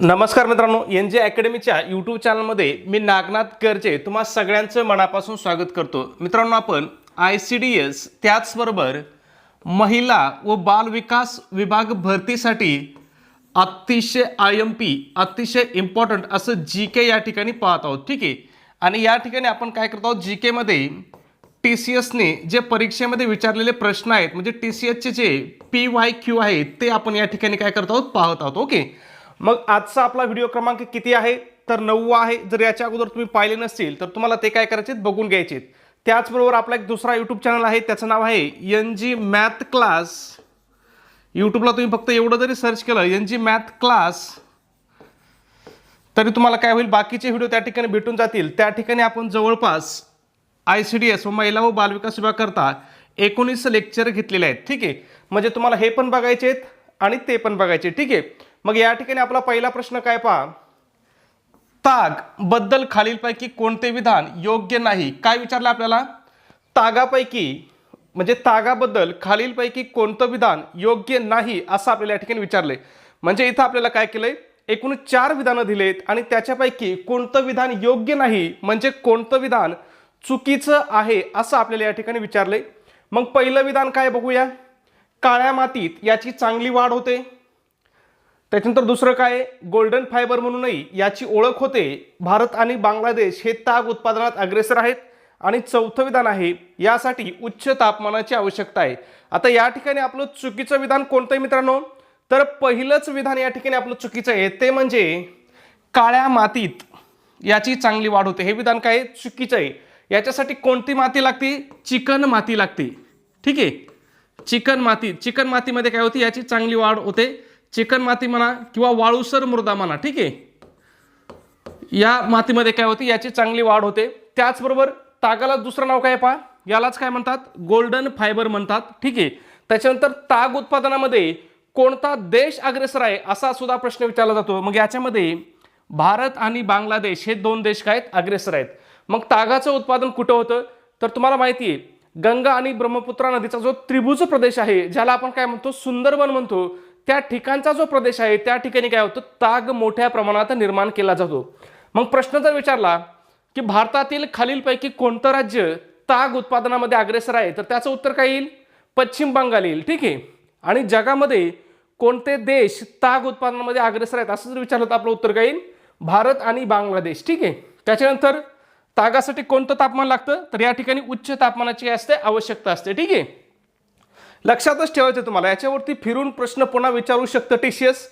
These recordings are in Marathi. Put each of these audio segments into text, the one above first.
नमस्कार मित्रांनो एन जे अकॅडमीच्या यूट्यूब चॅनलमध्ये मी नागनाथ करचे तुम्हा सगळ्यांचं मनापासून स्वागत करतो. मित्रांनो आपण आय सी डी एस त्याचबरोबर महिला व बाल विकास विभाग भरतीसाठी अतिशय आय एम पी अतिशय इम्पॉर्टंट असं जी के या ठिकाणी पाहत आहोत. ठीक आहे? आणि या ठिकाणी आपण काय करत आहोत? जी केमध्ये टी सी एसने जे परीक्षेमध्ये विचारलेले प्रश्न आहेत म्हणजे टी सी एसचे जे पी वाय क्यू आहेत ते आपण या ठिकाणी काय करत आहोत? पाहत आहोत. ओके? मग आजचा आपला व्हिडिओ क्रमांक किती आहे? तर नववा आहे. जर याच्या अगोदर तुम्ही पाहिले नसतील तर तुम्हाला ते काय करायचे बघून घ्यायचे त्याचबरोबर आपला एक दुसरा यूट्यूब चॅनल आहे. त्याचं नाव आहे एन जी मॅथ क्लास यूट्यूबला तुम्ही फक्त एवढं जरी सर्च केलं एन जी मॅथ क्लास तरी तुम्हाला काय होईल? बाकीचे व्हिडिओ त्या ठिकाणी भेटून जातील. त्या ठिकाणी आपण जवळपास आय सी डी एस व महिला व बालविकास विभागाकरता एकोणीस लेक्चर घेतलेले आहेत. ठीक आहे? म्हणजे तुम्हाला हे पण बघायचे आहेत आणि ते पण बघायचे ठीक आहे? मग या ठिकाणी आपला पहिला प्रश्न काय पहा? तागबद्दल खालीलपैकी कोणते विधान योग्य नाही? काय विचारलं आपल्याला? तागापैकी म्हणजे तागाबद्दल खालीलपैकी कोणतं विधान योग्य नाही असं आपल्याला या ठिकाणी विचारलंय म्हणजे इथं आपल्याला काय केलंय? एकूण चार विधानं दिलेत आणि त्याच्यापैकी कोणतं विधान योग्य नाही म्हणजे कोणतं विधान चुकीचं आहे असं आपल्याला या ठिकाणी विचारलंय मग पहिलं विधान काय बघूया? काळ्या मातीत याची चांगली वाढ होते. त्याच्यानंतर दुसरं काय गोल्डन फायबर म्हणूनही याची ओळख होते. भारत आणि बांगलादेश हे ताग उत्पादनात अग्रेसर आहेत आणि चौथं विधान आहे. यासाठी उच्च तापमानाची आवश्यकता आहे. आता या ठिकाणी आपलं चुकीचं विधान कोणतं आहे मित्रांनो? तर पहिलंच विधान या ठिकाणी आपलं चुकीचं आहे. ते म्हणजे काळ्या मातीत याची चांगली वाढ होते. हे विधान काय आहे? चुकीचं आहे. याच्यासाठी कोणती माती लागते? चिकन माती लागते. ठीक आहे? चिकन माती. चिकन मातीमध्ये काय होती? याची चांगली वाढ होते. चिकन माती म्हणा किंवा वाळूसर मृदा म्हणा ठीक आहे? या मातीमध्ये काय होती? याची चांगली वाढ होते. त्याचबरोबर तागाला दुसरं नाव काय पहा? यालाच काय म्हणतात? गोल्डन फायबर म्हणतात ठीक आहे? त्याच्यानंतर ताग उत्पादनामध्ये कोणता देश अग्रेसर आहे असा सुद्धा प्रश्न विचारला जातो. मग याच्यामध्ये भारत आणि बांगलादेश हे दोन देश काय आहेत? अग्रेसर आहेत. मग तागाचं उत्पादन कुठं होतं? तर तुम्हाला माहिती आहे गंगा आणि ब्रह्मपुत्रा नदीचा जो त्रिभुज प्रदेश आहे ज्याला आपण काय म्हणतो? सुंदरबन म्हणतो. त्या ठिकाणचा जो प्रदेश आहे त्या ठिकाणी काय होतं? ताग मोठ्या प्रमाणात निर्माण केला जातो. मग प्रश्न जर विचारला की भारतातील खालीलपैकी कोणतं राज्य ताग उत्पादनामध्ये अग्रेसर आहे? तर त्याचं उत्तर काय येईल? पश्चिम बंगाल येईल. ठीक आहे? आणि जगामध्ये कोणते देश ताग उत्पादनामध्ये अग्रेसर आहेत? असं जर विचारलं तर आपलं उत्तर काय येईल? भारत आणि बांगलादेश. ठीक आहे? त्याच्यानंतर तागासाठी कोणतं तापमान लागतं? तर या ठिकाणी उच्च तापमानाची काय असते? आवश्यकता असते. ठीक आहे? लक्षातच ठेवायचं तुम्हाला. याच्यावरती फिरून प्रश्न पुन्हा विचारू शकतं टी सी एस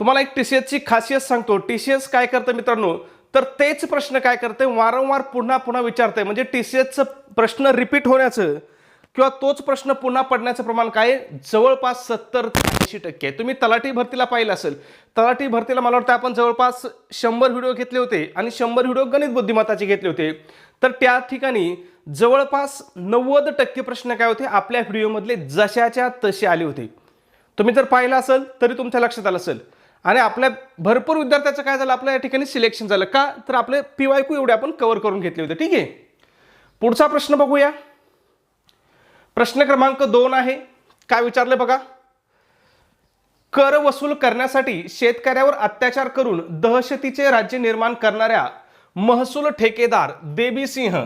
तुम्हाला एक टी सी एसची खासियत सांगतो. टी सी एस काय करतं मित्रांनो? तर तेच प्रश्न काय करते वारंवार पुन्हा पुन्हा विचारते म्हणजे टी सी एसचं प्रश्न रिपीट होण्याचं किंवा तोच प्रश्न पुन्हा पडण्याचं प्रमाण काय जवळपास सत्तर ते ऐंशी टक्के तुम्ही तलाठी भरतीला पाहिलं असेल. तलाठी भरतीला मला वाटतं आपण जवळपास शंभर व्हिडिओ घेतले होते आणि शंभर व्हिडिओ गणित बुद्धिमत्ताचे घेतले होते. तर त्या ठिकाणी जवळपास नव्वद टक्के प्रश्न काय होते? आपल्या व्हिडिओमधले जशाच्या तसे आले होते. तुम्ही जर पाहिलं असेल तरी तुमच्या लक्षात आलं असेल. आणि आपल्या भरपूर विद्यार्थ्याचं काय झालं? आपल्या या ठिकाणी सिलेक्शन झालं. का? तर आपले पी वाय क्यू एवढे आपण कव्हर करून घेतले होते. ठीक आहे? पुढचा प्रश्न बघूया. प्रश्न क्रमांक दोन आहे. काय विचारलं बघा? कर वसूल करण्यासाठी शेतकऱ्यावर अत्याचार करून दहशतीचे राज्य निर्माण करणाऱ्या महसूल ठेकेदार देबी सिंह.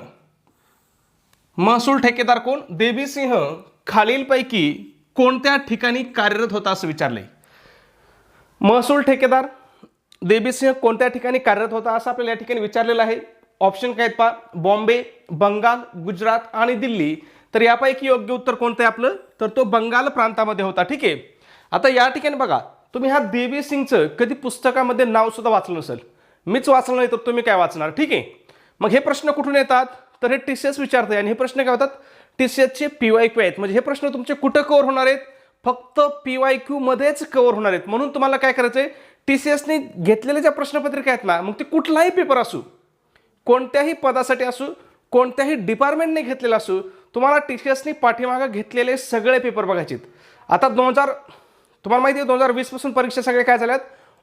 महसूल ठेकेदार कोण? देबी सिंह. खालीलपैकी कोणत्या ठिकाणी कार्यरत होता असं विचारले? महसूल ठेकेदार देबीसिंह कोणत्या ठिकाणी कार्यरत होता असं आपल्याला या ठिकाणी विचारलेलं आहे? ऑप्शन काय आहेत पहा. बॉम्बे बंगाल गुजरात आणि दिल्ली. तर यापैकी योग्य उत्तर कोणतं आहे आपलं? तर तो बंगाल प्रांतामध्ये होता. ठीक आहे? आता या ठिकाणी बघा. तुम्ही ह्या देवी सिंगचं कधी पुस्तकामध्ये नाव सुद्धा वाचलं नसेल. मीच वाचलं नाही तर तुम्ही काय वाचणार? ठीक आहे? मग हे प्रश्न कुठून येतात? तर हे टी सी एस विचारते आणि हे प्रश्न काय होतात? टी सी एसचे पी वाय क्यू आहेत. म्हणजे हे प्रश्न तुमचे कुठं कव्हर होणार आहेत? फक्त पी वाय क्यूमध्येच कवर कव्हर होणार आहेत. म्हणून तुम्हाला काय करायचं आहे टी सी एसने घेतलेल्या ज्या प्रश्नपत्रिका आहेत ना मग ते कुठलाही पेपर असू कोणत्याही पदासाठी असू कोणत्याही डिपार्टमेंटने घेतलेला असू तुम्हाला टी सी एसने पाठीमागं घेतलेले सगळे पेपर बघायचे आता दोन हजार तुम्हाला माहिती आहे दोन हजार वीसपासून परीक्षा सगळ्या काय झाल्यात?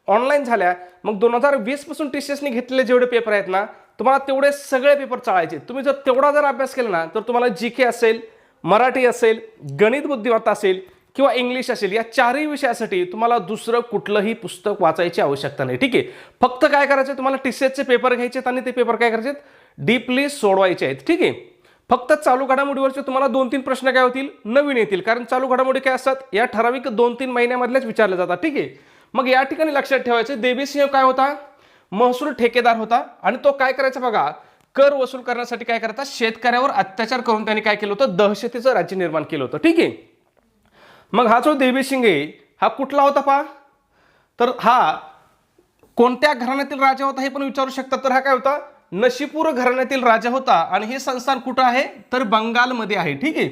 ऑनलाईन झाल्या मग दोन हजार वीसपासून टी सी एसने घेतलेले जेवढे पेपर आहेत ना तुम्हाला तेवढे सगळे पेपर चाळायचे. तुम्ही जर तेवढा जर अभ्यास केला ना तर तुम्हाला जी के असेल मराठी असेल गणित बुद्धिमत्ता असेल किंवा इंग्लिश असेल या चारही विषयासाठी तुम्हाला दुसरं कुठलंही पुस्तक वाचायची आवश्यकता नाही. ठीक आहे? फक्त काय करायचं तुम्हाला टी सी एसचे पेपर घ्यायचे आहेत आणि ते पेपर काय करायचे डीपली सोडवायचे आहेत. ठीक आहे? फक्त चालू घडामोडीवरचे तुम्हाला दोन तीन प्रश्न काय होतील? नवीन येतील. कारण चालू घडामोडी काय असतात? या ठराविक दोन तीन महिन्यामधल्याच विचारल्या जातात. ठीक आहे? मग या ठिकाणी लक्षात ठेवायचं देवीसिंह काय होता? महसूल ठेकेदार होता. आणि तो काय करायचा बघा कर वसूल करण्यासाठी काय करायचा शेतकऱ्यावर अत्याचार करून त्यांनी काय केलं होतं? दहशतीचं राज्य निर्माण केलं होतं. ठीक आहे? मग हा जो देवीसिंग आहे हा कुठला होता पा तर हा कोणत्या घराण्यातील राजा होता हे पण विचारू शकतात तर हा काय होता? नशीपूर घराण्यातील राजा होता. आणि हे संस्थान कुठं आहे? तर बंगालमध्ये आहे. ठीक आहे?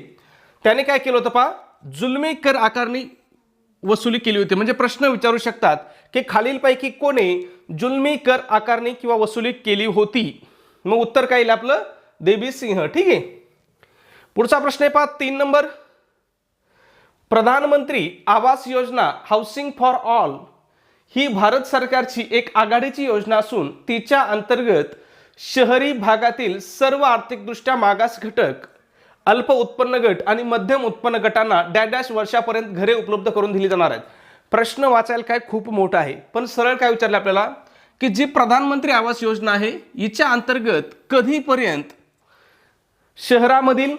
त्याने काय केलं होतं पा जुलमी कर आकारणी वसुली केली होती. म्हणजे प्रश्न विचारू शकतात की खालीलपैकी कोणी जुलमी कर आकारणी किंवा वसुली केली होती? मग उत्तर काय येईल आपलं? देवी सिंह. ठीक आहे? पुढचा प्रश्न आहे पहा. तीन number. Pradhan Mantri Awas Yojana housing for all ही भारत सरकारची एक आघाडीची योजना असून तिच्या अंतर्गत शहरी भागातील सर्व आर्थिकदृष्ट्या मागास घटक अल्प उत्पन्न गट आणि मध्यम उत्पन्न गटांना डॅश डॅश वर्षापर्यंत घरे उपलब्ध करून दिली जाणार आहेत. प्रश्न वाचायला काय खूप मोठा आहे. पण सरळ काय विचारलं आपल्याला? की जी प्रधानमंत्री आवास योजना आहे हिच्या अंतर्गत कधीपर्यंत शहरामधील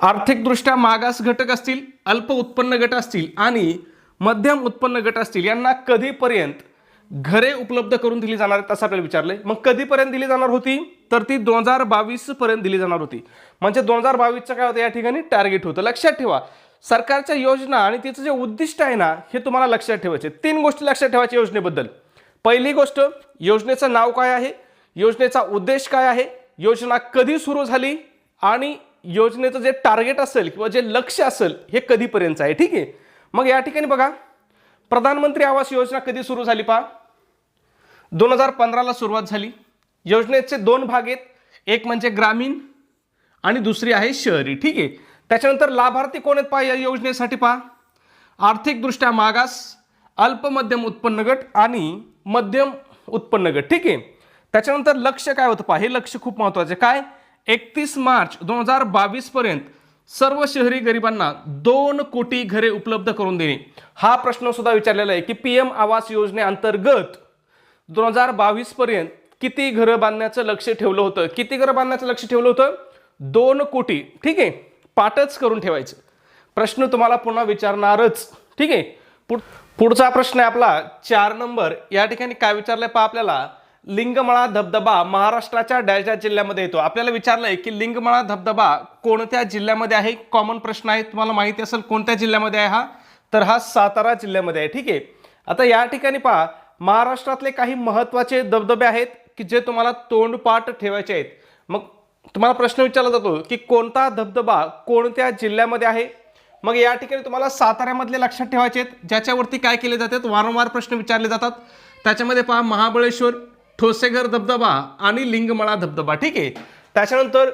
आर्थिकदृष्ट्या मागास घटक असतील अल्प उत्पन्न गट असतील आणि मध्यम उत्पन्न गट असतील यांना कधीपर्यंत घरे उपलब्ध करून दिली जाणार आहेत असं आपल्याला विचारले मग कधीपर्यंत दिली जाणार होती? तर ती दोन हजार बावीस पर्यंत दिली जाणार होती. म्हणजे दोन हजार बावीसचं काय होतं या ठिकाणी? टार्गेट होतं. लक्षात ठेवा. सरकारच्या योजना आणि तिचं जे उद्दिष्ट आहे ना हे तुम्हाला लक्षात ठेवायचे तीन गोष्टी लक्षात ठेवायच्या योजनेबद्दल. पहिली गोष्ट योजनेचं नाव काय आहे? योजनेचा उद्देश काय आहे? योजना कधी सुरू झाली? आणि योजनेचं जे टार्गेट असेल किंवा जे लक्ष असेल हे कधीपर्यंत आहे? ठीक आहे? मग या ठिकाणी बघा. प्रधानमंत्री आवास योजना कधी सुरू झाली पहा? दोन हजार पंधराला सुरुवात झाली. योजनेचे दोन भाग आहेत. एक म्हणजे ग्रामीण आणि दुसरी आहे शहरी. ठीक आहे? त्याच्यानंतर लाभार्थी कोण आहेत पहा या योजनेसाठी पहा. आर्थिकदृष्ट्या मागास अल्प मध्यम उत्पन्न गट आणि मध्यम उत्पन्न गट. ठीक आहे? त्याच्यानंतर लक्ष काय होतं पहा? हे लक्ष खूप महत्त्वाचं आहे. काय? एकतीस मार्च दोन हजार बावीसपर्यंत सर्व शहरी गरिबांना दोन कोटी घरे उपलब्ध करून देणे. हा प्रश्न सुद्धा विचारलेला आहे की पी एम आवास योजनेअंतर्गत दोन हजार बावीस पर्यंत किती घरं बांधण्याचं लक्ष ठेवलं होतं? किती घरं बांधण्याचं लक्ष ठेवलं होतं? दोन कोटी. ठीक आहे? पाठच करून ठेवायचं. प्रश्न तुम्हाला पुन्हा विचारणारच. ठीक आहे? पुढ पुढचा प्रश्न आहे आपला. चार नंबर. या ठिकाणी काय विचारलंय पहा आपल्याला? लिंगमळा धबधबा महाराष्ट्राच्या डॅश जिल्ह्यामध्ये येतो. आपल्याला विचारलंय की लिंगमळा धबधबा कोणत्या जिल्ह्यामध्ये आहे? कॉमन प्रश्न आहे. तुम्हाला माहिती असेल कोणत्या जिल्ह्यामध्ये आहे हा? तर हा सातारा जिल्ह्यामध्ये आहे. ठीक आहे? आता या ठिकाणी पहा. महाराष्ट्रातले काही महत्त्वाचे धबधबे आहेत की जे तुम्हाला तोंडपाठ ठेवायचे आहेत. मग तुम्हाला प्रश्न विचारला जातो की कोणता धबधबा कोणत्या जिल्ह्यामध्ये आहे? मग या ठिकाणी तुम्हाला साताऱ्यामधले लक्षात ठेवायचे आहेत ज्याच्यावरती काय केले जातात वारंवार प्रश्न विचारले जातात. त्याच्यामध्ये पहा महाबळेश्वर ठोसेघर धबधबा आणि लिंगमळा धबधबा ठीक आहे? त्याच्यानंतर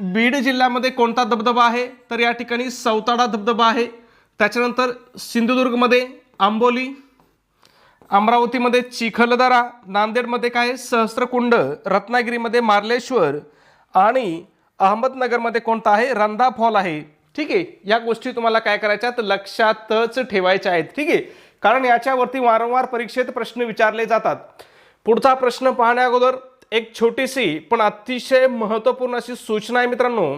बीड जिल्ह्यामध्ये कोणता धबधबा आहे? तर या ठिकाणी सौताडा धबधबा आहे. त्याच्यानंतर सिंधुदुर्गमध्ये आंबोली अमरावतीमध्ये चिखलदरा नांदेडमध्ये काय आहे? सहस्त्रकुंड रत्नागिरीमध्ये मार्लेश्वर आणि अहमदनगरमध्ये कोणता आहे? रंधा फॉल आहे. ठीक आहे या गोष्टी तुम्हाला काय करायच्या तर लक्षातच ठेवायच्या आहेत. ठीक आहे कारण याच्यावरती वारंवार परीक्षेत प्रश्न विचारले जातात. पुढचा प्रश्न पाहण्या अगोदर एक छोटीशी पण अतिशय महत्त्वपूर्ण अशी सूचना आहे मित्रांनो.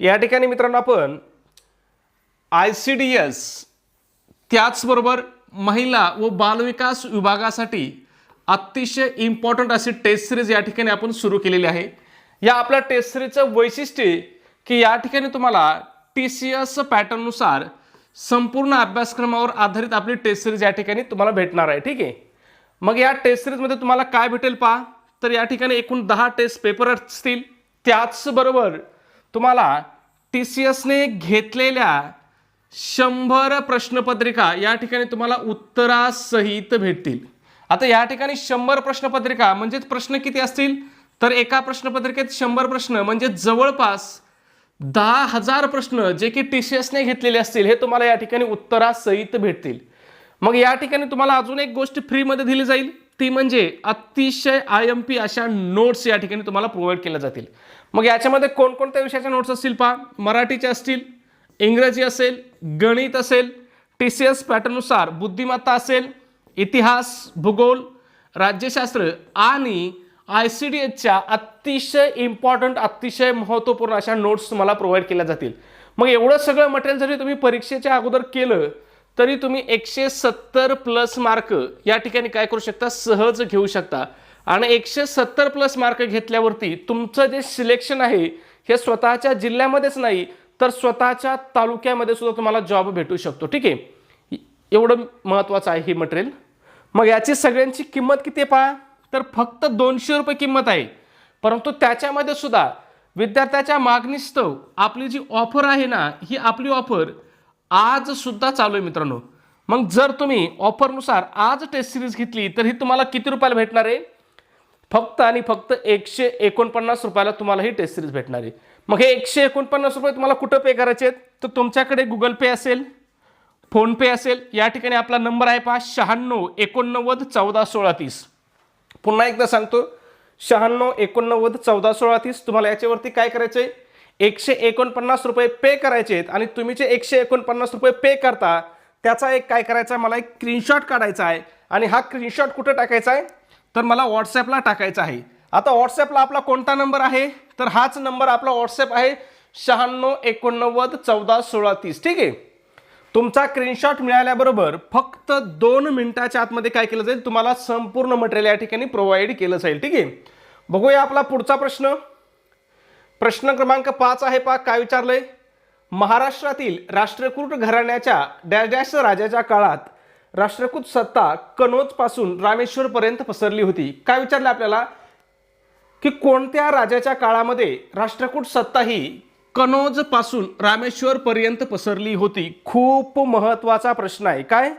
या ठिकाणी मित्रांनो आपण आय सी डी एस त्याचबरोबर महिला व बालविकास विभागासाठी अतिशय इम्पॉर्टंट अशी टेस्ट सिरीज या ठिकाणी आपण सुरू केलेली आहे. या आपल्या टेस्ट सिरीजचं वैशिष्ट्य की या ठिकाणी तुम्हाला टी सी एस पॅटर्ननुसार संपूर्ण अभ्यासक्रमावर आधारित आपली टेस्ट सिरीज या ठिकाणी तुम्हाला भेटणार आहे. ठीक आहे? मग या टेस्ट सिरीजमध्ये तुम्हाला काय भेटेल पहा? तर या ठिकाणी एकूण दहा टेस्ट पेपर असतील. त्याचबरोबर तुम्हाला टी सी एसने घेतलेल्या शंभर प्रश्नपत्रिका या ठिकाणी तुम्हाला उत्तरासहित भेटतील. आता या ठिकाणी शंभर प्रश्नपत्रिका म्हणजेच प्रश्न किती असतील? तर एका प्रश्नपत्रिकेत शंभर प्रश्न म्हणजे जवळपास दहा हजार प्रश्न जे की टी सी एसने घेतलेले असतील हे तुम्हाला या ठिकाणी उत्तरासहित भेटतील. मग या ठिकाणी तुम्हाला अजून एक गोष्ट फ्रीमध्ये दिली जाईल. ती म्हणजे अतिशय आय एम पी अशा नोट्स या ठिकाणी तुम्हाला प्रोव्हाइड केल्या जातील. मग याच्यामध्ये कोणकोणत्या विषयाच्या नोट्स असतील पहा? मराठीच्या असतील इंग्रजी असेल गणित असेल टी सी एस पॅटर्ननुसार बुद्धिमत्ता असेल इतिहास भूगोल राज्यशास्त्र आणि आय सी डी एचच्या अतिशय इम्पॉर्टंट अतिशय महत्त्वपूर्ण अशा नोट्स तुम्हाला प्रोव्हाइड केल्या जातील. मग एवढं सगळं मटेरियल जरी तुम्ही परीक्षेच्या अगोदर केलं तरी तुम्ही एकशे सत्तर प्लस मार्क या ठिकाणी काय करू शकता? सहज घेऊ शकता. आणि एकशे सत्तर प्लस मार्क घेतल्यावरती तुमचं जे सिलेक्शन आहे हे स्वतःच्या जिल्ह्यामध्येच नाही तर स्वतःच्या तालुक्यामध्ये सुद्धा तुम्हाला जॉब भेटू शकतो. ठीक आहे? एवढं महत्त्वाचं आहे हे मटेरियल मग याची सगळ्यांची किंमत किती आहे पहा? तर फक्त दोनशे रुपये किंमत आहे. परंतु त्याच्यामध्ये सुद्धा विद्यार्थ्याच्या मागणीस्तव आपली जी ऑफर आहे ना ही आपली ऑफर आज सुद्धा चालू आहे मित्रांनो. मग जर तुम्ही ऑफरनुसार आज टेस्ट सिरीज घेतली तर ही तुम्हाला किती रुपयाला भेटणार आहे? फक्त आणि फक्त एकशे एकोणपन्नास रुपयाला तुम्हाला ही टेस्ट सिरीज भेटणार आहे. मग हे एकशे एकोणपन्नास रुपये तुम्हाला कुठं पे करायचे आहेत? तर तुमच्याकडे गुगल पे असेल फोनपे असेल या ठिकाणी आपला नंबर आहे पहा शहाण्णव एकोणनव्वद चौदा सोळा तीस. पुन्हा एकदा सांगतो शहाण्णव एकोणनव्वद चौदा सोळा तीस तुम्हाला याच्यावरती काय करायचं आहे? एकशे एकोणपन्नास रुपये पे करायचे आहेत आणि तुम्ही जे एकशे एकोणपन्नास रुपये पे करता त्याचा एक काय करायचा आहे? मला एक स्क्रीनशॉट काढायचा आहे आणि हा स्क्रीनशॉट कुठं टाकायचा आहे? तर मला व्हॉट्सॲपला टाकायचा आहे. आता व्हॉट्सॲपला आपला कोणता नंबर आहे? तर हाच नंबर आपला व्हॉट्सॲप आहे शहाण्णव एकोणनव्वद चौदा सोळा तीस. ठीक आहे? तुमचा स्क्रीनशॉट मिळाल्याबरोबर फक्त दोन मिनिटाच्या आतमध्ये काय केलं जाईल? तुम्हाला संपूर्ण मटेरियल या ठिकाणी प्रोव्हाइड केलं जाईल. ठीक आहे? बघूया आपला पुढचा प्रश्न. प्रश्न क्रमांक पाच आहे पा काय विचारलंय? महाराष्ट्रातील राष्ट्रकूट घराण्याच्या डॅश डॅश राजाच्या काळात राष्ट्रकूट सत्ता कनोजपासून रामेश्वरपर्यंत पसरली होती. काय विचारलं आपल्याला? की कोणत्या राजाच्या काळामध्ये राष्ट्रकूट सत्ता ही कनोजपासून रामेश्वरपर्यंत पसरली होती? खूप महत्त्वाचा प्रश्न आहे. काय?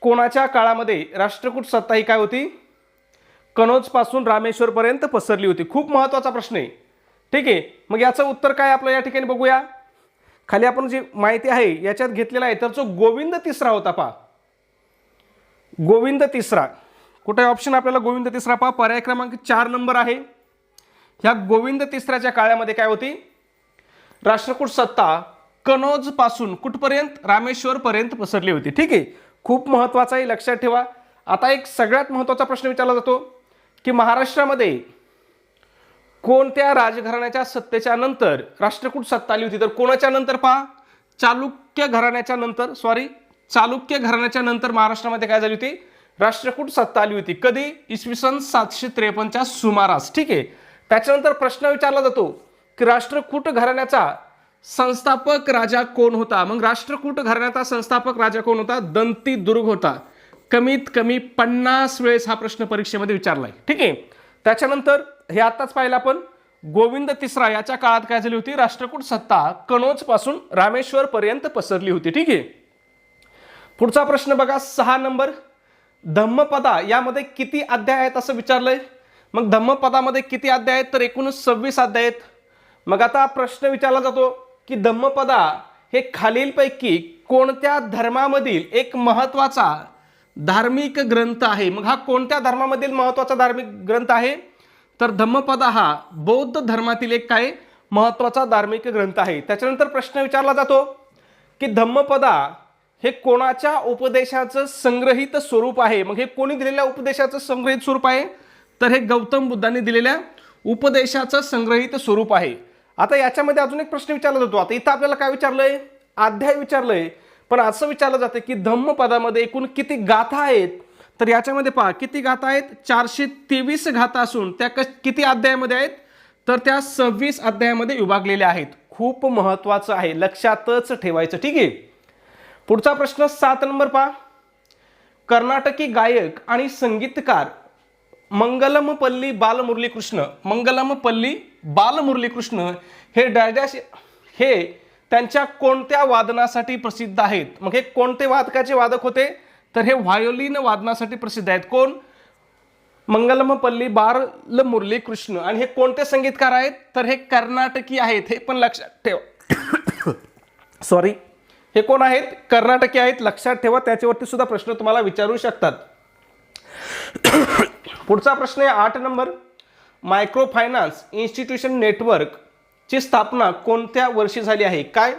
कोणाच्या काळामध्ये राष्ट्रकूट सत्ता ही काय होती? कनोजपासून रामेश्वरपर्यंत पसरली होती. खूप महत्त्वाचा प्रश्न आहे. ठीक आहे? मग याचं उत्तर काय आपलं या ठिकाणी बघूया. खाली आपण जी माहिती आहे याच्यात घेतलेला आहे. तर जो गोविंद तिसरा होता पा गोविंद तिसरा. कुठे ऑप्शन आपल्याला गोविंद तिसरा पहा. पर्याय क्रमांक चार नंबर आहे. ह्या गोविंद तिसऱ्याच्या काळामध्ये काय होती? राष्ट्रकूट सत्ता कनोजपासून कुठपर्यंत? रामेश्वर पर्यंत पसरली होती. ठीक आहे? खूप महत्त्वाचा आहे लक्षात ठेवा. आता एक सगळ्यात महत्त्वाचा प्रश्न विचारला जातो की महाराष्ट्रामध्ये कोणत्या राजघराण्याच्या सत्तेच्या नंतर राष्ट्रकूट सत्ता आली होती? तर कोणाच्या नंतर पहा? चालुक्य घराण्याच्या नंतर सॉरी चालुक्य घराण्याच्या नंतर महाराष्ट्रामध्ये काय झाली होती? राष्ट्रकूट सत्ता आली होती. कधी? इसवी सन सातशे त्रेपन्नच्या सुमारास. ठीक आहे? त्याच्यानंतर प्रश्न विचारला जातो की राष्ट्रकूट घराण्याचा संस्थापक राजा कोण होता? मग राष्ट्रकूट घराण्याचा संस्थापक राजा कोण होता? दंती दुर्ग होता. कमीत कमी पन्नास वेळेस हा प्रश्न परीक्षेमध्ये विचारलाय. ठीक आहे? त्याच्यानंतर हे आताच पाहिलं आपण. गोविंद तिसरा याच्या काळात काय झाली होती? राष्ट्रकूट सत्ता कणोजपासून रामेश्वर पर्यंत पसरली होती. ठीक आहे? पुढचा प्रश्न बघा. सहा नंबर. धम्मपदा यामध्ये किती अध्याय आहेत असं विचारलंय? मग धम्मपदामध्ये किती अध्याय आहेत? तर एकूण सव्वीस अध्याय आहेत. मग आता प्रश्न विचारला जातो की धम्मपदा हे खालीलपैकी कोणत्या धर्मामधील एक महत्त्वाचा धार्मिक ग्रंथ आहे? मग हा कोणत्या धर्मामधील महत्त्वाचा धार्मिक ग्रंथ आहे? तर धम्मपदा हा बौद्ध धर्मातील एक काय? महत्त्वाचा धार्मिक ग्रंथ आहे. त्याच्यानंतर प्रश्न विचारला जातो की धम्मपदा हे कोणाच्या उपदेशाचं संग्रहित स्वरूप आहे? मग हे कोणी दिलेल्या उपदेशाचं संग्रहित स्वरूप आहे? तर हे गौतम बुद्धांनी दिलेल्या उपदेशाचं संग्रहित स्वरूप आहे. आता याच्यामध्ये अजून एक प्रश्न विचारला जातो. आता इथं आपल्याला काय विचारलंय? अध्याय विचारलंय. पण असं विचारलं जातं की धम्मपदामध्ये एकूण किती गाथा आहेत? तर याच्यामध्ये पहा किती गाथा आहेत? चारशे तेवीस गाथा असून त्या कश किती अध्यायामध्ये आहेत? तर त्या सव्वीस अध्यायामध्ये विभागलेल्या आहेत. खूप महत्वाचं आहे. लक्षातच ठेवायचं. ठीक आहे? पुढचा प्रश्न सात नंबर पहा. कर्नाटकी गायक आणि संगीतकार मंगलमपल्ली बालमुरली कृष्ण मंगलमपल्ली बालमुरली कृष्ण हे डॅडॅश हे त्यांच्या कोणत्या वादनासाठी प्रसिद्ध आहेत? मग हे कोणते वादकाचे वादक होते? तर हे व्हायोलिन वादनासाठी प्रसिद्ध आहेत. कोण? मंगलमपल्ली बालमुरली कृष्ण आणि हे कोणते संगीतकार आहेत? तर हे कर्नाटकी आहेत. हे पण लक्षात ठेवा. सॉरी हे कोण आहेत? कर्नाटकी आहेत. लक्षात ठेवा त्याच्यावरती सुद्धा प्रश्न तुम्हाला विचारू शकतात. पुढचा प्रश्न आहे आठ number. Micro finance institution network ची स्थापना कोणत्या वर्षी झाली आहे? काय?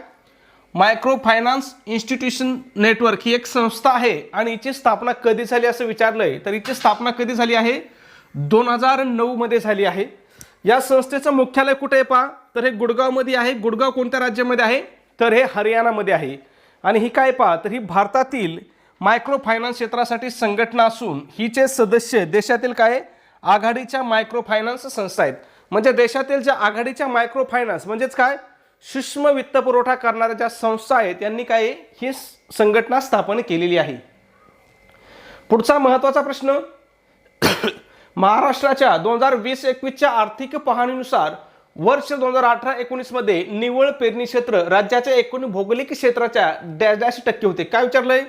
मायक्रो फायनान्स इन्स्टिट्यूशन नेटवर्क ही एक संस्था आहे आणि हिची स्थापना कधी झाली असं विचारलंय? तर हिची स्थापना कधी झाली आहे? दोन हजार नऊमध्ये झाली आहे. या संस्थेचं मुख्यालय कुठे आहे पहा? तर हे गुडगावमध्ये आहे. गुडगाव कोणत्या राज्यामध्ये आहे? तर हे हरियाणामध्ये आहे. आणि ही काय पहा तर ही भारतातील मायक्रो फायनान्स क्षेत्रासाठी संघटना असून हिचे सदस्य देशातील काय आघाडीच्या मायक्रो फायनान्स संस्था आहेत. म्हणजे देशातील ज्या आघाडीच्या मायक्रो फायनान्स म्हणजेच काय? सूक्ष्म वित्तपुरवठा करणाऱ्या ज्या संस्था आहेत यांनी काय ही संघटना स्थापन केलेली आहे. पुढचा महत्त्वाचा प्रश्न. महाराष्ट्राच्या दोन हजार वीस एकवीसच्या आर्थिक पाहणीनुसार वर्ष दोन हजार अठरा एकोणीसमध्ये निव्वळ पेरणी क्षेत्र राज्याच्या एकूण भौगोलिक क्षेत्राच्या डॅश डॅश टक्के होते. काय विचारलंय?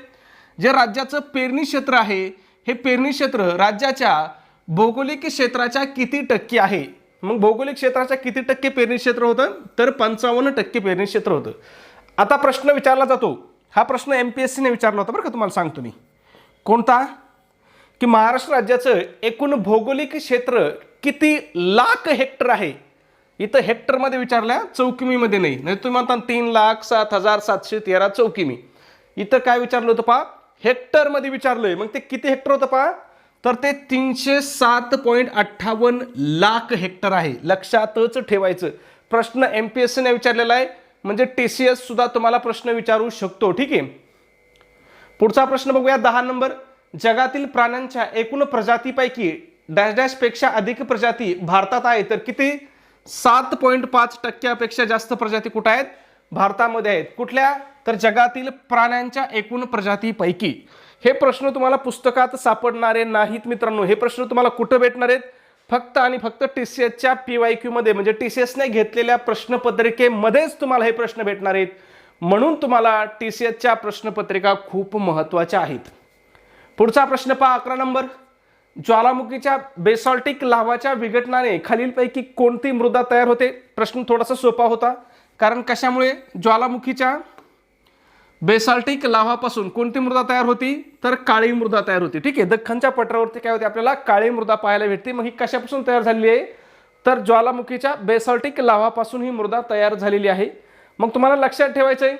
जे राज्याचं पेरणी क्षेत्र आहे हे पेरणी क्षेत्र राज्याच्या भौगोलिक क्षेत्राच्या किती टक्के आहे? मग भौगोलिक क्षेत्राच्या किती टक्के पेरणी क्षेत्र होतं? तर पंचावन्न टक्के पेरणी क्षेत्र होतं. आता प्रश्न विचारला जातो. हा प्रश्न एम पी एस सीने विचारला होता बरं का तुम्हाला सांगतो मी. कोणता? की महाराष्ट्र राज्याचं एकूण भौगोलिक क्षेत्र किती लाख हेक्टर आहे? इथं हेक्टरमध्ये विचारल्या चौकिमीमध्ये नाही. नाही तुम्ही म्हणता तीन लाख सात हजार सातशे तेरा चौकिमी. इथं काय विचारलं होतं पहा? हेक्टरमध्ये विचारलंय. मग ते किती हेक्टर होतं पहा? तर ते तीनशे सात पॉईंट अठ्ठावन्न लाख हेक्टर आहे. लक्षातच ठेवायचं. प्रश्न एम पी एस सीने विचारलेला आहे. म्हणजे टी सी एस सुद्धा तुम्हाला प्रश्न विचारू शकतो. ठीक आहे? पुढचा प्रश्न बघूया. दहा नंबर. जगातील प्राण्यांच्या एकूण प्रजातीपैकी डॅश डॅशपेक्षा अधिक प्रजाती भारतात आहे. तर किती? सात पॉईंट पाच टक्क्यापेक्षा जास्त प्रजाती कुठं आहेत? भारतामध्ये आहेत. कुठल्या? तर जगातील प्राण्यांच्या एकूण प्रजातीपैकी. हे प्रश्न तुम्हाला पुस्तकात सापडणारे नाहीत मित्रांनो. हे प्रश्न तुम्हाला कुठं भेटणार आहेत? फक्त आणि फक्त टी सी एसच्या पी वाय क्यूमध्ये म्हणजे टी सी एसने घेतलेल्या प्रश्नपत्रिकेमध्येच तुम्हाला हे प्रश्न भेटणार आहेत. म्हणून तुम्हाला टी सी एसच्या प्रश्नपत्रिका खूप महत्त्वाच्या आहेत. पुढचा प्रश्न पहा अकरा नंबर. ज्वालामुखीच्या बेसॉल्टिक लावाच्या विघटनाने खालीलपैकी कोणती मृदा तयार होते? प्रश्न थोडासा सोपा होता. कारण कशामुळे? ज्वालामुखीच्या बेसाल्टिक लाव्हापासून कोणती मृदा तयार होती? तर काळी मृदा तयार होती. ठीक आहे दख्खनच्या पटरावरती काय होते आपल्याला? काळी मृदा पाहायला भेटते. मग ही कशापासून तयार झालेली आहे? तर ज्वालामुखीच्या बेसाल्टिक लाव्हापासून ही मृदा तयार झालेली आहे. मग तुम्हाला लक्षात ठेवायचं आहे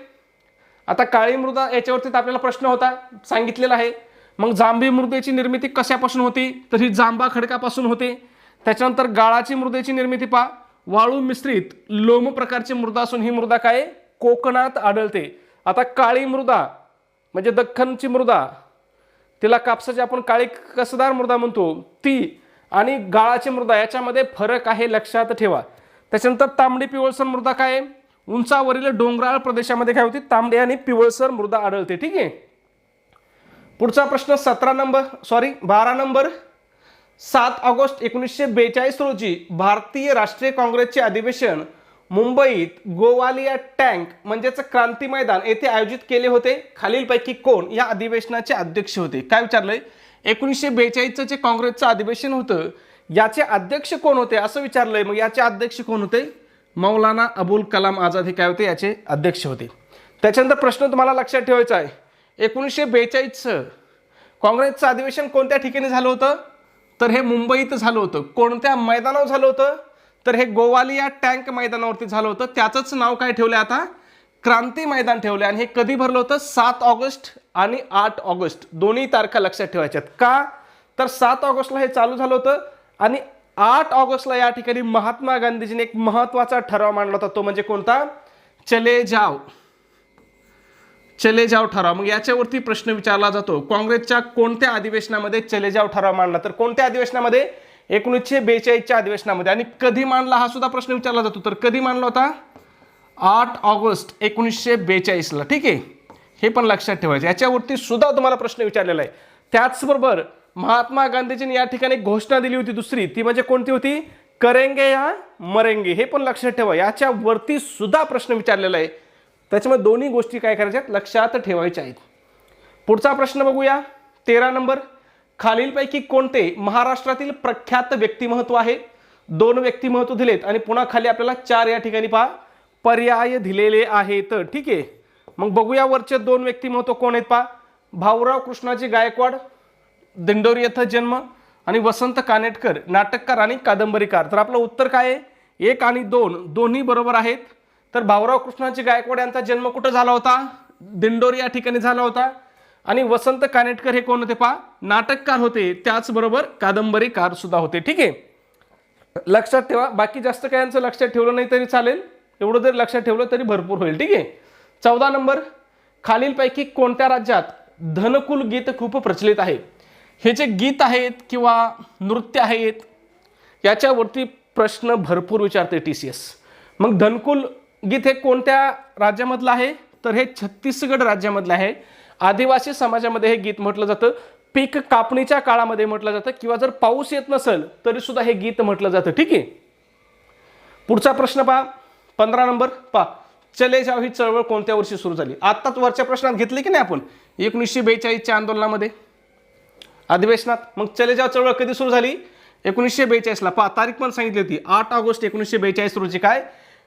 आता काळी मृदा याच्यावरती तर आपल्याला प्रश्न होता सांगितलेला आहे. मग जांभी मृदेची निर्मिती कशापासून होती? तर ही जांबा खडकापासून होते. त्याच्यानंतर गाळाची मृदेची निर्मिती पहा. वाळू मिश्रित लोम प्रकारची मृदा असून ही मृदा काय? कोकणात आढळते. आता काळी मृदा म्हणजे दख्खनची मृदा तिला कापसाची आपण काळी कसदार मृदा म्हणतो. ती आणि गाळाची मृदा याच्यामध्ये फरक आहे लक्षात ठेवा. त्याच्यानंतर तांबडी पिवळसर मृदा काय? आहे? उंचावरील डोंगराळ प्रदेशामध्ये काय होती? तांबडी आणि पिवळसर मृदा आढळते. ठीक आहे? पुढचा प्रश्न सतरा नंबर सॉरी बारा नंबर. सात ऑगस्ट एकोणीसशे बेचाळीस रोजी भारतीय राष्ट्रीय काँग्रेसचे अधिवेशन मुंबईत गोवालिया टँक म्हणजेच क्रांती मैदान येथे आयोजित केले होते. खालीलपैकी कोण या अधिवेशनाचे अध्यक्ष होते? काय विचारलंय? एकोणीसशे बेचाळीसचं जे काँग्रेसचं अधिवेशन होतं याचे अध्यक्ष कोण होते असं विचारलंय. मग याचे अध्यक्ष कोण होते? मौलाना अबुल कलाम आझाद हे काय होते? याचे अध्यक्ष होते. त्याच्यानंतर प्रश्न तुम्हाला लक्षात ठेवायचा आहे. एकोणीसशे बेचाळीसचं. काँग्रेसचं अधिवेशन कोणत्या ठिकाणी झालं होतं? तर हे मुंबईत झालं होतं. कोणत्या मैदानावर झालं होतं? तर हे गोवालिया टँक मैदानावरती झालं होतं. त्याचंच नाव काय ठेवलं आता? क्रांती मैदान ठेवले आणि हे कधी भरलं होतं? सात ऑगस्ट आणि आठ ऑगस्ट. दोन्ही तारखा लक्षात ठेवायच्यात. का? तर सात ऑगस्टला हे चालू झालं होतं. आणि आठ ऑगस्टला या ठिकाणी महात्मा गांधीजीने एक महत्त्वाचा ठराव मांडला होता. तो म्हणजे कोणता? चले जाव चले जाव ठराव. मग याच्यावरती प्रश्न विचारला जातो. काँग्रेसच्या कोणत्या अधिवेशनामध्ये चले जाव ठराव मांडला? तर कोणत्या अधिवेशनामध्ये? एकोणीसशे बेचाळीसच्या अधिवेशनामध्ये. आणि कधी मांडला हा सुद्धा प्रश्न विचारला जातो. तर कधी मांडला होता? आठ ऑगस्ट एकोणीसशे बेचाळीसला. ठीक आहे? हे पण लक्षात ठेवायचं. याच्यावरती सुद्धा तुम्हाला प्रश्न विचारलेला आहे. त्याचबरोबर महात्मा गांधीजींनी या ठिकाणी घोषणा दिली होती दुसरी. ती म्हणजे कोणती होती? करेंगे या मरेंगे. हे पण लक्षात ठेवा. याच्यावरती सुद्धा प्रश्न विचारलेला आहे. त्याच्यामुळे दोन्ही गोष्टी काय करायच्या आहेत लक्षात ठेवायच्या आहेत. पुढचा प्रश्न बघूया. तेरा नंबर. खालीलपैकी कोणते महाराष्ट्रातील प्रख्यात व्यक्तिमत्व आहे? दोन व्यक्तिमत्व दिलेत आणि पुन्हा खाली आपल्याला चार या ठिकाणी पहा. पर्याय दिलेले आहेत. ठीक आहे. मग बघूया वरचे दोन व्यक्तिमत्व कोण आहेत पहा. भाऊराव कृष्णाजी गायकवाड दिंडोरी येथे जन्म आणि वसंत कानेटकर नाटककार आणि कादंबरीकार. तर आपलं उत्तर काय आहे? एक आणि दोन दोन्ही बरोबर आहेत. तर भाऊराव कृष्णाजी गायकवाड यांचा जन्म कुठं झाला होता? दिंडोरी या ठिकाणी झाला होता. आणि वसंत कानेटकर हे कोण होते पहा? नाटककार होते. त्याचबरोबर कादंबरीकार सुद्धा होते. ठीक आहे? लक्षात ठेवा. बाकी जास्त काय यांचं लक्षात ठेवलं नाही तरी चालेल. एवढं जरी लक्षात ठेवलं तरी भरपूर होईल. ठीक आहे? चौदा नंबर. खालीलपैकी कोणत्या राज्यात धनकुल गीत खूप प्रचलित आहे? हे जे गीत आहेत किंवा नृत्य आहेत याच्यावरती प्रश्न भरपूर विचारते टी सी एस मग धनकुल गीत हे कोणत्या राज्यामधलं आहे? तर हे छत्तीसगड राज्यामधलं आहे. आदिवासी समाजामध्ये हे गीत म्हटलं जातं. पीक कापणीच्या काळामध्ये म्हटलं जातं. किंवा जर पाऊस येत नसेल तरी सुद्धा हे गीत म्हटलं जातं. ठीक आहे? पुढचा प्रश्न पहा. पंधरा नंबर. पहा. चले जाव ही चळवळ कोणत्या वर्षी सुरू झाली? आत्ताच वरच्या प्रश्नात घेतली की नाही आपण? एकोणीसशे बेचाळीसच्या आंदोलनामध्ये. अधिवेशनात. मग चले जाव चळवळ कधी सुरू झाली? एकोणीसशे बेचाळीसला पहा तारीख पण सांगितली होती. आठ ऑगस्ट एकोणीसशे बेचाळीस रोजी. काय?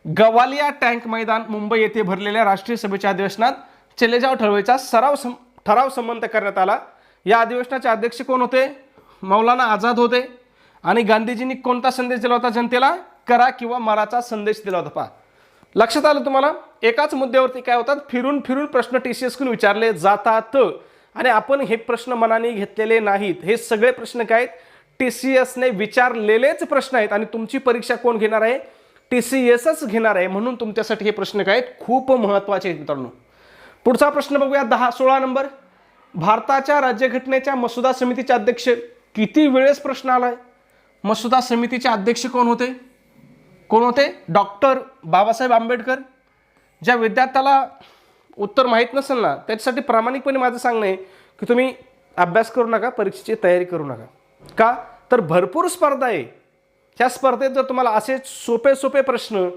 गवालिया टँक मैदान मुंबई येथे भरलेल्या राष्ट्रीय सभेच्या अधिवेशनात चलेजाव ठरवेचा सराव सम ठराव संबंध करण्यात आला. या अधिवेशनाचे अध्यक्ष कोण होते? मौलाना आझाद होते. आणि गांधीजींनी कोणता संदेश दिला होता जनतेला? करा किंवा मराचा संदेश दिला होता. पहा. लक्षात आलं तुम्हाला? एकाच मुद्द्यावरती काय होतात? फिरून फिरून प्रश्न टी सी एसकडून विचारले जातात. आणि आपण हे प्रश्न मनाने घेतलेले नाहीत. हे सगळे प्रश्न काय आहेत? टी सी एसने विचारलेलेच प्रश्न आहेत. आणि तुमची परीक्षा कोण घेणार आहे? टी सी एसच घेणार आहे म्हणून तुमच्यासाठी हे प्रश्न काय आहेत? खूप महत्त्वाचे आहेत मित्रांनो. पुढचा प्रश्न बघूया दहा सोळा नंबर. भारताच्या राज्यघटनेच्या मसुदा समितीचे अध्यक्ष किती वेळेस प्रश्न आलाय? मसुदा समितीचे अध्यक्ष कोण होते? कोण होते? डॉक्टर बाबासाहेब आंबेडकर. ज्या विद्यार्थ्याला उत्तर माहीत नसेल ना त्याच्यासाठी प्रामाणिकपणे माझं सांगणं आहे की तुम्ही अभ्यास करू नका परीक्षेची तयारी करू नका. का? तर भरपूर स्पर्धा आहे. ह्या स्पर्धेत जर तुम्हाला असे सोपे सोपे प्रश्न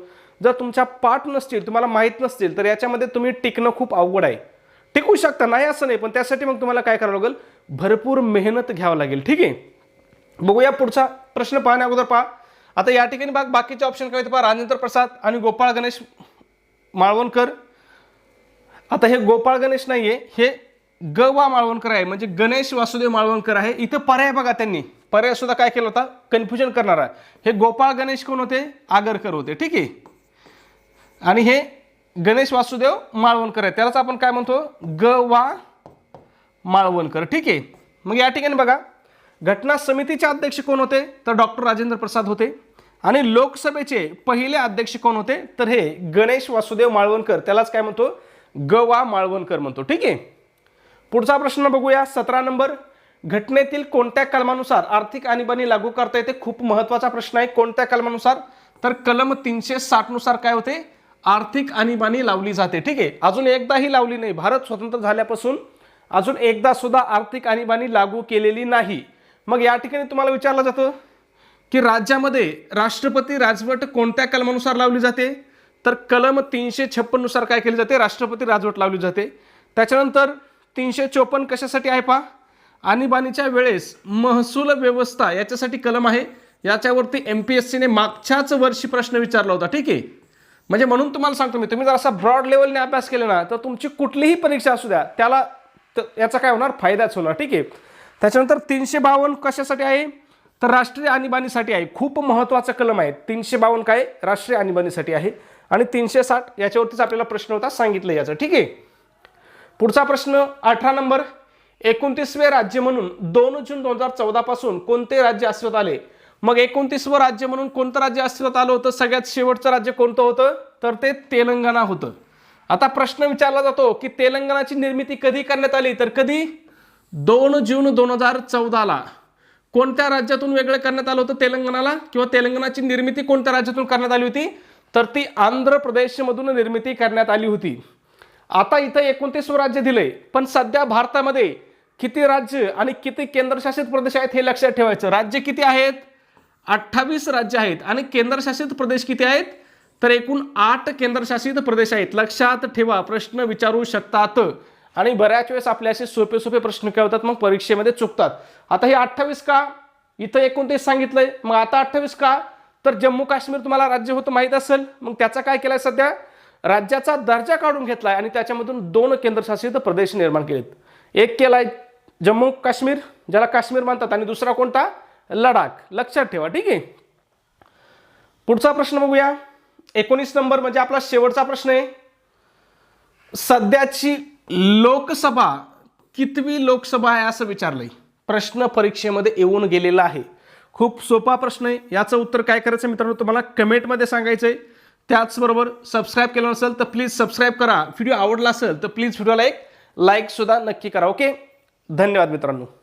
जर तुमच्या पाठ नसतील तुम्हाला माहीत नसतील तर याच्यामध्ये तुम्ही टिकणं खूप अवघड आहे. टिकू शकता नाही असं नाही पण त्यासाठी मग तुम्हाला काय करावं लागेल? भरपूर मेहनत घ्यावं लागेल ठीक आहे? बघूया पुढचा प्रश्न पाहण्या अगोदर पहा. आता या ठिकाणी बाग बाकीचे ऑप्शन काय पहा. राजेंद्र प्रसाद आणि गोपाळ गणेश माळवणकर. आता हे गोपाळ गणेश नाही आहे हे ग वा माळवणकर आहे म्हणजे गणेश वासुदेव माळवणकर आहे. इथं पर्याय बघा त्यांनी. पर्याय सुद्धा काय केला होता? कन्फ्युजन करणारा. हे गोपाळ गणेश कोण होते? आगरकर होते. ठीक आहे? आणि हे गणेश वासुदेव माळवणकर आहे त्यालाच आपण काय म्हणतो? ग वा माळवणकर. ठीक आहे? मग या ठिकाणी बघा. घटना समितीचे अध्यक्ष कोण होते? तर डॉक्टर राजेंद्र प्रसाद होते. आणि लोकसभेचे पहिले अध्यक्ष कोण होते? तर हे गणेश वासुदेव माळवणकर. त्यालाच काय म्हणतो? ग वा माळवणकर म्हणतो. ठीक आहे? पुढचा प्रश्न बघूया. सतरा नंबर. घटनेतील कोणत्या कलमानुसार आर्थिक आणीबाणी लागू करता येते? खूप महत्त्वाचा प्रश्न आहे. कोणत्या कलमानुसार? तर कलम तीनशे साठनुसार काय होते? आर्थिक आणीबाणी लावली जाते. ठीक आहे? अजून एकदाही लावली नाही. भारत स्वतंत्र झाल्यापासून अजून एकदा सुद्धा आर्थिक आणीबाणी लागू केलेली नाही. मग या ठिकाणी तुम्हाला विचारलं जातं की राज्यामध्ये राष्ट्रपती राजवट कोणत्या कलमानुसार लावली जाते? तर कलम तीनशे छप्पननुसार काय केली जाते? राष्ट्रपती राजवट लावली जाते. त्याच्यानंतर तीनशे चोपन्न कशासाठी आहे पहा? आणीबाणीच्या वेळेस महसूल व्यवस्था याच्यासाठी कलम आहे. याच्यावरती एम पी एस सीने मागच्याच वर्षी प्रश्न विचारला होता. ठीक आहे. म्हणजे म्हणून तुम्हाला सांगतो मी तुम्ही जर असा ब्रॉड लेवलने अभ्यास केला ना तर तुमची कुठलीही परीक्षा असू द्या त्याला याचा काय होणार? फायदाच होणार. ठीक आहे. त्याच्यानंतर तीनशे बावन्न कशासाठी आहे? तर राष्ट्रीय आणीबाणीसाठी आहे. खूप महत्त्वाचा कलम आहे. तीनशे बावन्न काय? राष्ट्रीय आणीबाणीसाठी आहे. आणि तीनशे साठ याच्यावरतीच आपल्याला प्रश्न होता सांगितलं याचं. ठीक आहे. पुढचा प्रश्न अठरा नंबर. एकोणतीसवे राज्य म्हणून दोन जून दोन हजार चौदा पासून कोणते राज्य अस्तित्वात आले? मग एकोणतीसवं राज्य म्हणून कोणतं राज्य अस्तित्वात आलं होतं? सगळ्यात शेवटचं राज्य कोणतं होतं? तर ते तेलंगणा होतं. आता प्रश्न विचारला जातो की तेलंगणाची निर्मिती कधी करण्यात आली? तर कधी? दोन जून दोन हजार चौदाला. कोणत्या राज्यातून वेगळं करण्यात आलं होतं तेलंगणाला? किंवा तेलंगणाची निर्मिती कोणत्या राज्यातून करण्यात आली होती? तर ती आंध्र प्रदेशमधून निर्मिती करण्यात आली होती. आता इथं एकोणतीसवं राज्य दिलंय. पण सध्या भारतामध्ये किती राज्य आणि किती केंद्रशासित प्रदेश आहेत हे लक्षात ठेवायचं. राज्य किती आहेत? अठ्ठावीस राज्य आहेत. आणि केंद्रशासित प्रदेश किती आहेत? तर एकूण आठ केंद्रशासित प्रदेश आहेत. लक्षात ठेवा प्रश्न विचारू शकतात. आणि बऱ्याच वेळेस आपले असे सोपे सोपे प्रश्न काय होतात? मग परीक्षेमध्ये चुकतात. आता हे अठ्ठावीस का? इथं एकोणतीस सांगितलंय. मग आता अठ्ठावीस का? तर जम्मू काश्मीर तुम्हाला राज्य होतं माहीत असेल. मग त्याचा काय केलाय सध्या? राज्याचा दर्जा काढून घेतलाय आणि त्याच्यामधून दोन केंद्रशासित प्रदेश निर्माण केलेत. एक केलाय जम्मू काश्मीर ज्याला काश्मीर म्हणतात आणि दुसरा कोणता? लडाख. लक्षात ठेवा ठीक आहे? पुढचा प्रश्न बघूया. एकोणीस नंबर म्हणजे आपला शेवटचा प्रश्न आहे. सध्याची लोकसभा कितवी लोकसभा आहे असं विचारलंय. प्रश्न परीक्षेमध्ये येऊन गेलेला आहे. खूप सोपा प्रश्न आहे. याचं उत्तर काय करायचं मित्रांनो? तुम्हाला कमेंटमध्ये सांगायचं आहे त्याचबरोबर सबस्क्राईब केलं नसेल तर प्लीज सबस्क्राईब करा. व्हिडिओ आवडला असेल तर प्लीज व्हिडिओला एक लाईकसुद्धा नक्की करा ओके? धन्यवाद मित्रांनो.